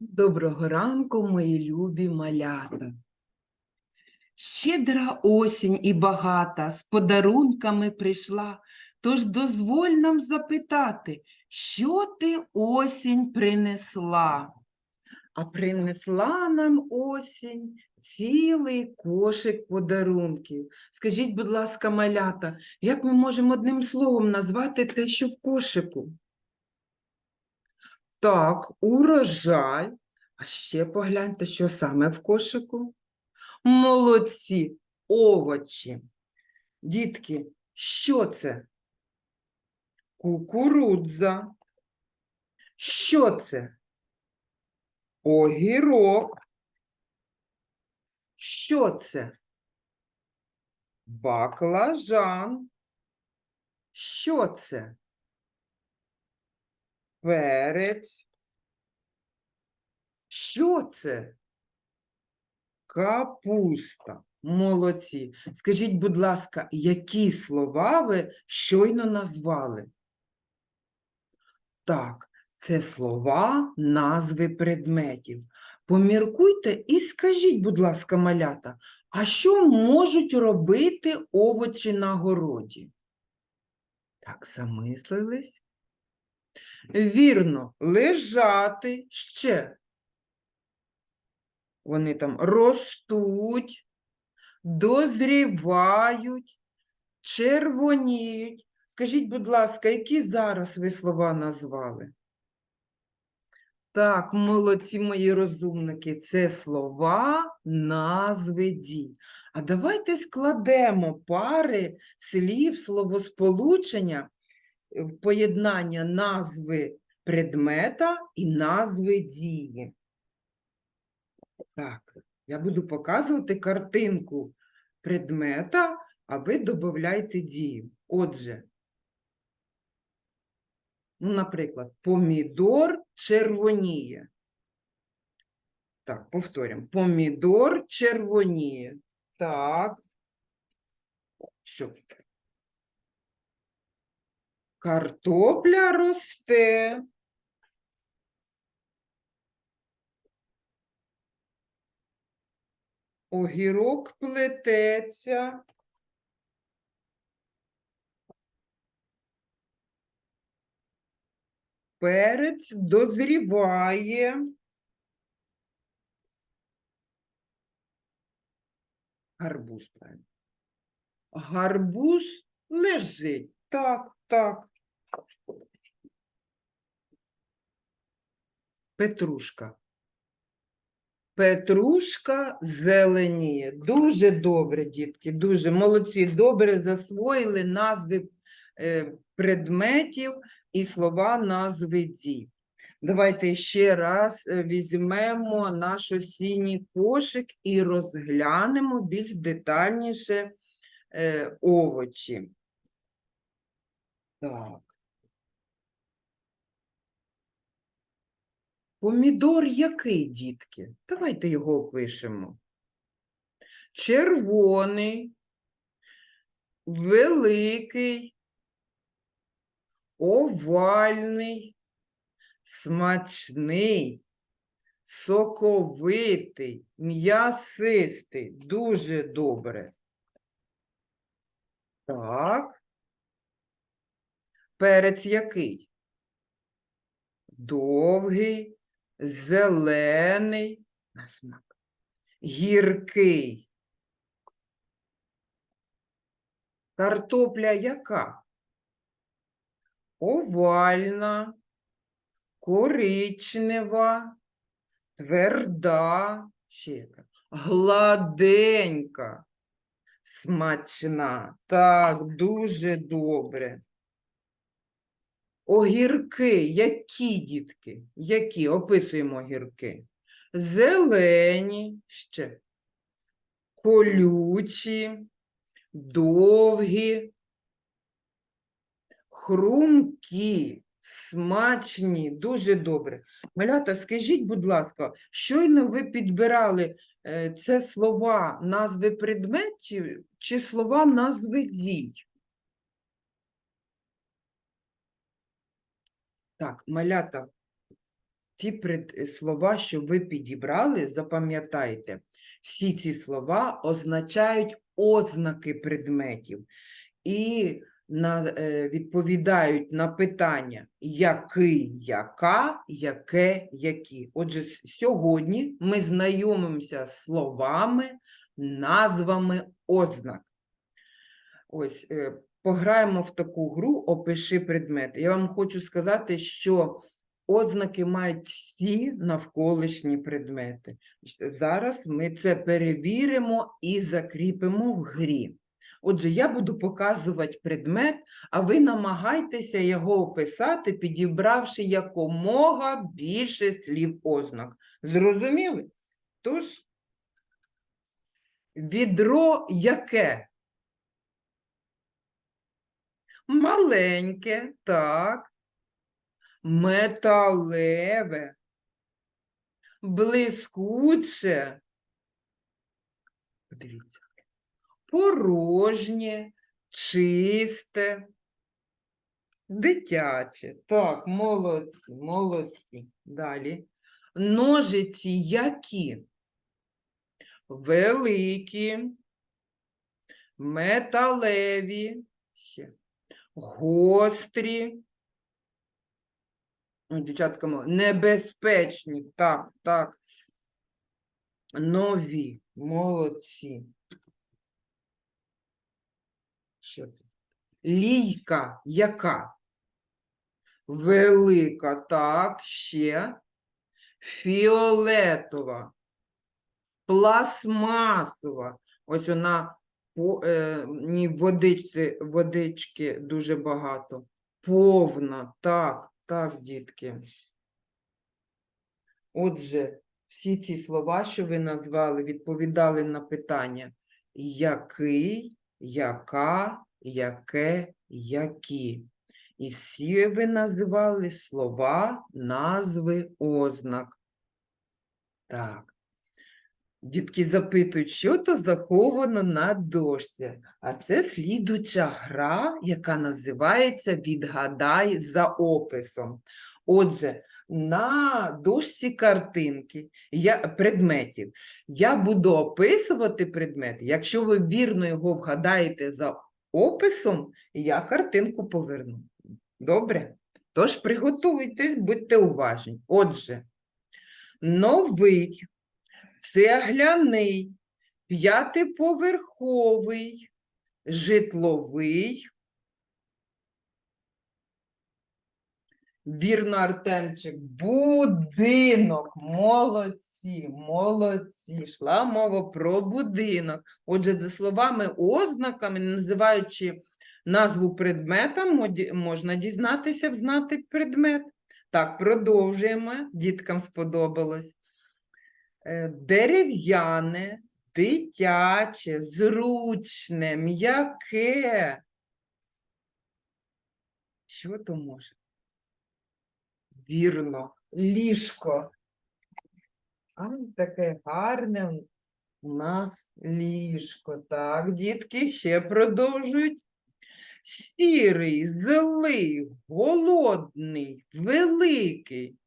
Доброго ранку, мої любі малята. Щедра осінь і багата з подарунками прийшла, тож дозволь нам запитати, що ти осінь принесла? А принесла нам осінь цілий кошик подарунків. Скажіть, будь ласка, малята, як ми можемо одним словом назвати те, що в кошику? Так, урожай. А ще погляньте, що саме в кошику. Молодці, овочі. Дітки, що це? Кукурудза. Що це? Огірок. Що це? Баклажан. Що це? Перець. Що це? Капуста. Молодці. Скажіть, будь ласка, які слова ви щойно назвали? Так, це слова, назви предметів. Поміркуйте і скажіть, будь ласка, малята, а що можуть робити овочі на городі? Так, замислились? Вірно, лежати ще. Вони там ростуть, дозрівають, червоніють. Скажіть, будь ласка, які зараз ви слова назвали? Так, молодці мої розумники, це слова, назви дій. А давайте складемо пари слів, словосполучення поєднання назви предмета і назви дії. Так, я буду показувати картинку предмета, а ви додавайте дію. Отже, ну, наприклад, помідор червоніє. Так, повторюємо. Помідор червоніє. Так. Що? Картопля росте. Огірок плететься. Перець дозріває. Гарбуз. Гарбуз лежить. Так, так. Петрушка. Петрушка зеленіє. Дуже добре, дітки, дуже молодці. Добре засвоїли назви е, предметів і слова назви дій. Давайте ще раз е, візьмемо наш осінній кошик і розглянемо більш детальніше е, овочі. Так. Помідор який, дітки? Давайте його опишемо. Червоний, великий, овальний, смачний, соковитий, м'ясистий. Дуже добре. Так. Перець який? Довгий, зелений, на смак, гіркий. Картопля яка? Овальна, коричнева, тверда, ще яка, гладенька, смачна. Так, дуже добре. Огірки, які дітки? Які? Описуємо огірки. Зелені ще. Колючі, довгі, хрумкі, смачні, дуже добре. Малята, скажіть, будь ласка, щойно ви підбирали е, це слова назви предметів чи слова назви дій? Так, малята, пред- е, слова, що ви підібрали, запам'ятайте, всі ці слова означають ознаки предметів і на, е, відповідають на питання який, яка, яке, які. Отже, сьогодні ми знайомимося з словами, назвами ознак. Ось, е, пограємо в таку гру Опиши предмет. Я вам хочу сказати, що ознаки мають всі навколишні предмети. Зараз ми це перевіримо і закріпимо в грі. Отже, я буду показувати предмет, а ви намагайтеся його описати, підібравши якомога більше слів ознак. Зрозуміли? Тож, відро яке? Маленьке, так. Металеве. Блискуче. Подивіться. Порожнє, чисте, дитяче. Так, молодці, молодці. Далі. Ножиці які? Великі, металеві, ще гострі. Дівчатка, небезпечні. Так, так. Нові, молодці. Що це? Лійка яка? Велика, так, ще. Фіолетова. Пластмасова. Ось вона ні, водичці, водички дуже багато. Повна, так, так, дітки. Отже, всі ці слова, що ви назвали, відповідали на питання який, яка, яке, які. І всі ви називали слова, назви, ознак. Так. Дітки запитують, що то заховано на дошці. А це слідуча гра, яка називається Відгадай за описом. Отже, на дошці картинки я, предметів я буду описувати предмет. Якщо ви вірно його вгадаєте за описом, я картинку поверну. Добре? Тож приготуйтесь, будьте уважні. Отже, новий цегляний, п'ятиповерховий, житловий. Вірно, Артемчик, будинок. Молодці, молодці. Йшла мова про будинок. Отже, за словами ознаками, називаючи назву предмета, можна дізнатися, взнати предмет. Так, продовжуємо. Діткам сподобалось. Е, Дерев'яне, дитяче, зручне, м'яке. Що то може? Вірно, ліжко. Ай, таке гарне у нас ліжко. Так, дітки ще продовжують. Сірий, злий, голодний, великий.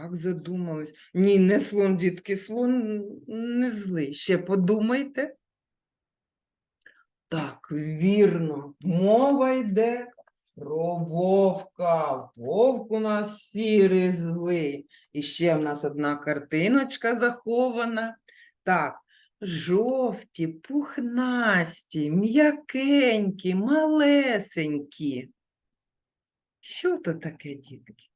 Так, задумались. Ні, не слон, дітки, слон не злий. Ще подумайте. Так, вірно. Мова йде про вовка. Вовк у нас сірий злий. І ще в нас одна картиночка захована. Так, жовті, пухнасті, м'якенькі, малесенькі. Що то таке, дітки?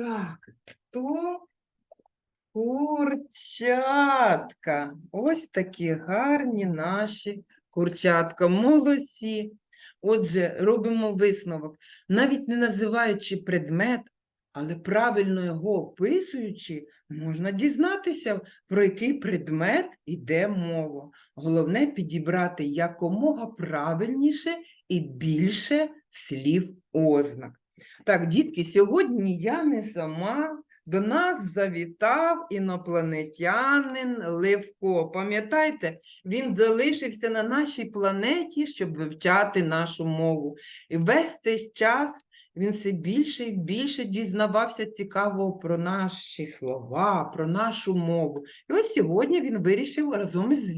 Так, то курчатка. Ось такі гарні наші курчатка. Молодці. Отже, робимо висновок. Навіть не називаючи предмет, але правильно його описуючи, можна дізнатися, про який предмет іде мова. Головне підібрати якомога правильніше і більше слів ознак. Так, дітки, сьогодні я не сама До нас завітав інопланетянин Левко. Пам'ятаєте, він залишився на нашій планеті, щоб вивчати нашу мову. І весь цей час він все більше і більше дізнавався цікавого про наші слова, про нашу мову. І ось сьогодні він вирішив разом з,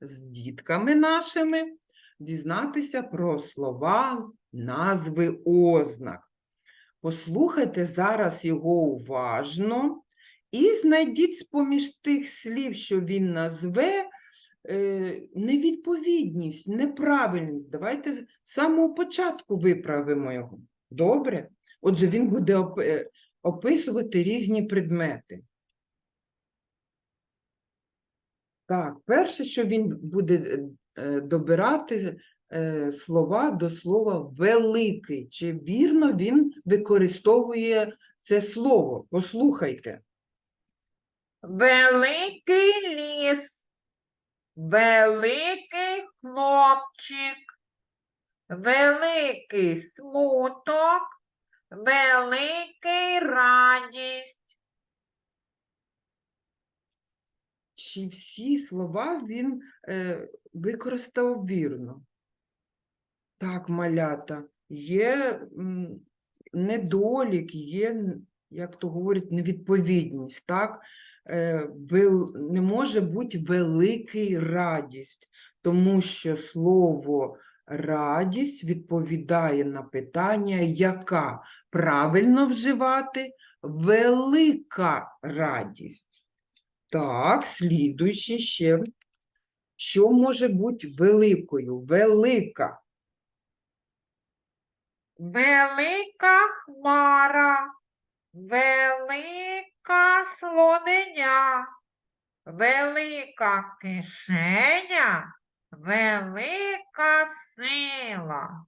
з дітками нашими дізнатися про слова, назви ознак. Послухайте зараз його уважно і знайдіть з-поміж тих слів, що він назве, е, невідповідність, неправильність. Давайте з самого початку виправимо його. Добре? Отже, він буде е, описувати різні предмети. Так, перше, що він буде е, добирати слова до слова великий. Чи вірно він використовує це слово? Послухайте. Великий ліс, великий хлопчик, великий смуток, великий радість. Чи всі слова він е, використав вірно? Так, малята, є недолік, є, як то говорять, невідповідність, так? Е, не може бути великий радість, тому що слово радість відповідає на питання, яка правильно вживати велика радість. Так, слідуючи ще. Що може бути великою? Велика. Велика хмара, велика слонення, велика кишеня, велика сила.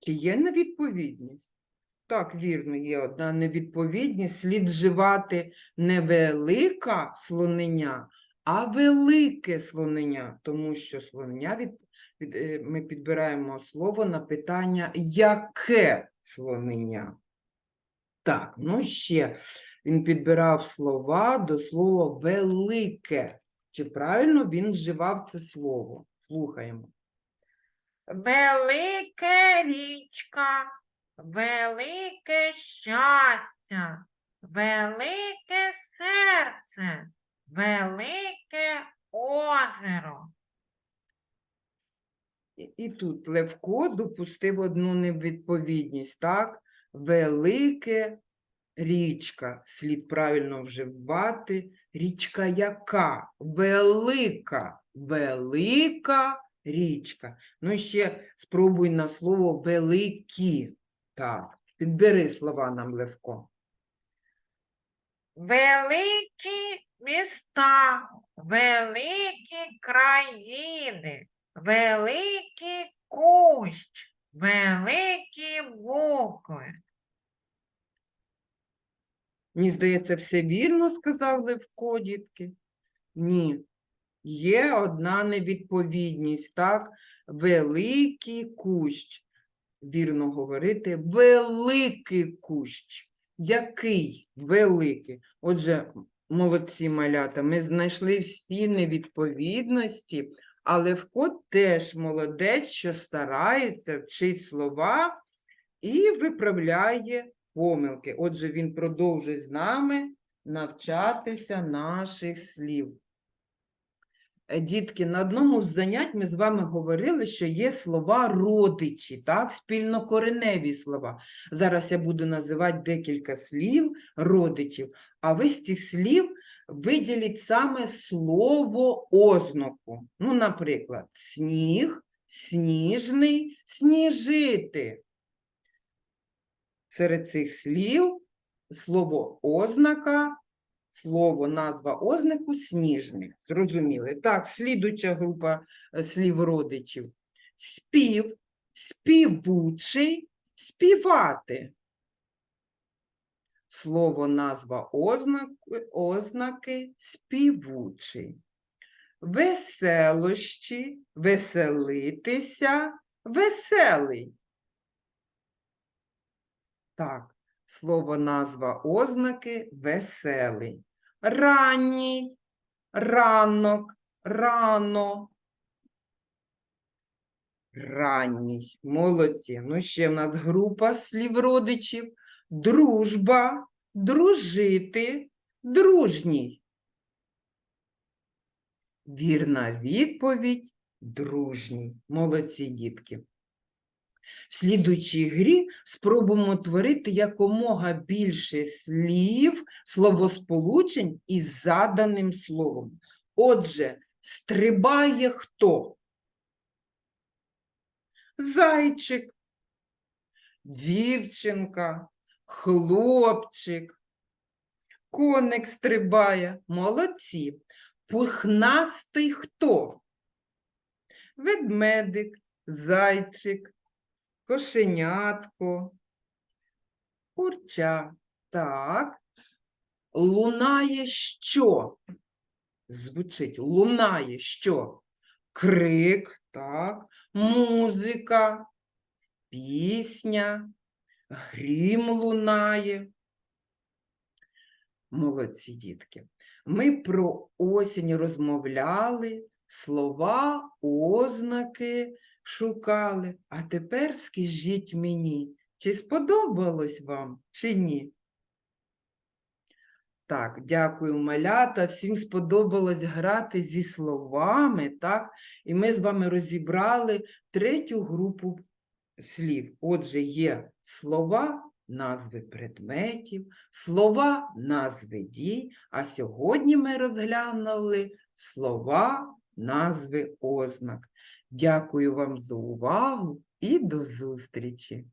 Чи є невідповідність? Так, вірно, є одна невідповідність. Слід вживати не велика слонення, а велике слонення, тому що слонення від, ми підбираємо слово на питання яке слонення. Так, ну ще він підбирав слова до слова велике. Чи правильно він вживав це слово? Слухаємо. Велике річка, велике щастя, велике серце, велике озеро. І, тут Левко допустив одну невідповідність, так? Велике річка. Слід правильно вживати. Річка яка? Велика, велика річка. Ну і ще спробуй на слово великі. Так, підбери слова нам, Левко. Великі міста, великі країни, великий кущ, великі букви. Мені здається, все вірно сказав Левко, дітки. Ні. Є одна невідповідність, так? Великий кущ. Вірно говорити, великий кущ. Який великий? Отже, молодці малята, ми знайшли всі невідповідності, а Левко теж молодець, що старається, вчить слова і виправляє помилки. Отже, він продовжує з нами навчатися наших слів. Е, Дітки, на одному з занять ми з вами говорили, що є слова родичі, так, спільнокореневі слова. Зараз я буду називати декілька слів родичів, а ви з цих слів виділіть саме слово ознаку. Ну, наприклад, сніг, сніжний, сніжити. Серед цих слів слово ознака, слово, назва ознаку сніжник. Зрозуміли? Так, слідуюча група е, слів родичів. Спів, співучий, співати. Слово, назва ознаки, ознаки співучий. Веселощі, веселитися, веселий. Так, Слово назва ознаки веселий. Ранній, ранок, рано. Ранній. Молодці. Ну, ще в нас група слів родичів. Дружба, дружити, дружній. Вірна відповідь дружній. Молодці дітки. В слідуючій грі спробуємо творити якомога більше слів, словосполучень із заданим словом. Отже, стрибає хто? Зайчик, дівчинка, хлопчик, коник стрибає. Молодці. Пухнастий хто? Ведмедик, зайчик, кошенятко, курча. Так. Лунає що? Звучить, лунає що? Крик, так, музика, пісня, грім лунає. Молодці дітки. Ми про осінь розмовляли, слова, ознаки шукали. А тепер скажіть мені, чи сподобалось вам, чи ні? Так, дякую, малята. Всім сподобалось грати зі словами, так? І ми з вами розібрали третю групу слів. Отже, є слова, назви предметів, слова, назви дій, а сьогодні ми розглянули слова, назви ознак. Дякую вам за увагу і до зустрічі!